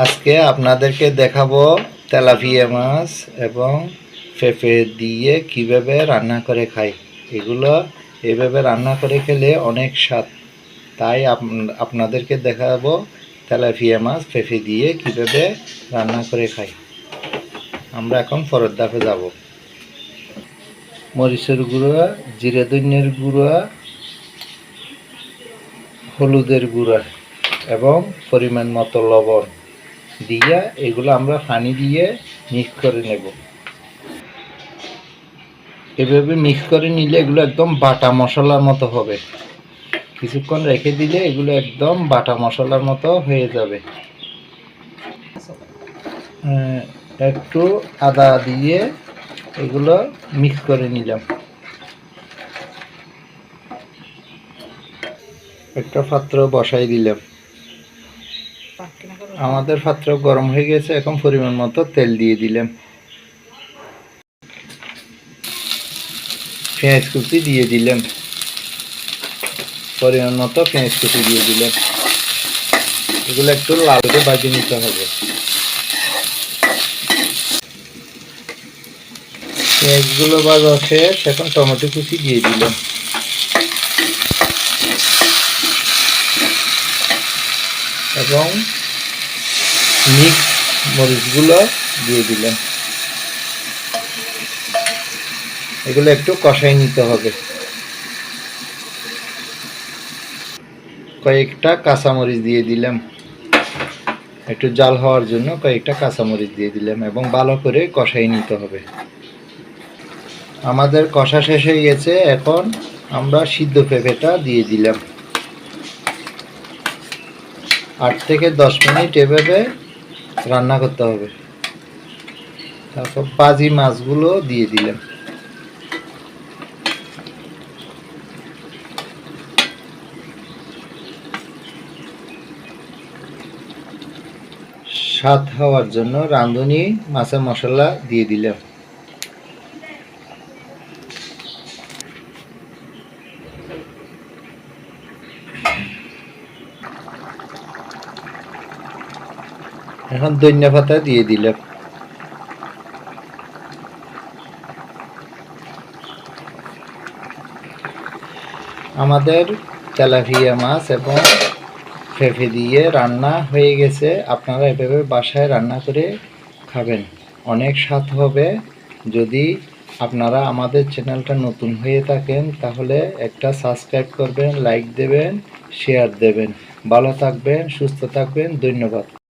আজকে আপনাদেরকে দেখাবো তেলাপিয়া মাছ এবং পেঁপে দিয়ে কীভাবে রান্না করে খাই। এগুলো এভাবে রান্না করে খেলে অনেক স্বাদ। তাই আপ- আপনাদেরকে দেখাবো তেলাপিয়া মাছ, পেঁপে দিয়ে কীভাবে রান্না করে খাই। আমরা এখন পরের ধাপে যাব। মরিচের গুঁড়া, জিরে ধনিয়ার গুঁড়া, হলুদের গুঁড়া এবং পরিমাণ মতো লবণ। দিয়ে এগুলো আমরা পানি দিয়ে মিক্স করে নেব। এভাবে মিক্স করে নিলে এগুলো একদম বাটা মশলার মতো হবে। কিছুক্ষণ রেখে দিলে এগুলো একদম বাটা মশলার মতো হয়ে যাবে। একটু আদা দিয়ে এগুলো মিক্স করে নিলাম। একটা পাত্র বসাই দিলাম। আমাদের পাত্র গরম হয়ে গেছে, এখন পরিমাণ মতো তেল দিয়ে দিলাম। পেঁয়াজ কুচি দিয়ে দিলাম। পরিমাণ মতো পেঁয়াজ কুচি দিয়ে দিলাম। এগুলো একটু লাল করে ভাজি নিতে হবে। পেঁয়াজগুলো ভাজা শেষ, এখন টমেটো কুচি দিয়ে দিলাম। এবং মিক্স মরিচগুলো দিয়ে দিলাম। এগুলো একটু কষাই নিতে হবে। কয়েকটা কাঁচামরিচ দিয়ে দিলাম। একটু জাল হওয়ার জন্য কয়েকটা কাঁচামরিচ দিয়ে দিলাম এবং ভালো করে কষাই নিতে হবে। আমাদের কষা শেষ হয়ে গেছে। এখন আমরা সিদ্ধ পেঁপেটা দিয়ে দিলাম। আট থেকে দশ মিনিট এভাবে রান্না করতে হবে। তারপর পাজি মাছগুলো দিয়ে দিলাম। স্বাদ হওয়ার জন্য রাঁধুনি, মাছের মশলা দিয়ে দিলাম। এখন পাতা দিয়ে দিলাম আমাদের তেলাভিয়া মাছ এবং পেঁপে দিয়ে রান্না হয়ে গেছে। আপনারা এভাবে বাসায় রান্না করে খাবেন। অনেক স্বাদ হবে। যদি আপনারা আমাদের চ্যানেলটা নতুন হয়ে থাকেন, তাহলে একটা সাবস্ক্রাইব করবেন, লাইক দেবেন, শেয়ার দেবেন। ভালো থাকবেন, সুস্থ থাকবেন। ধন্যবাদ।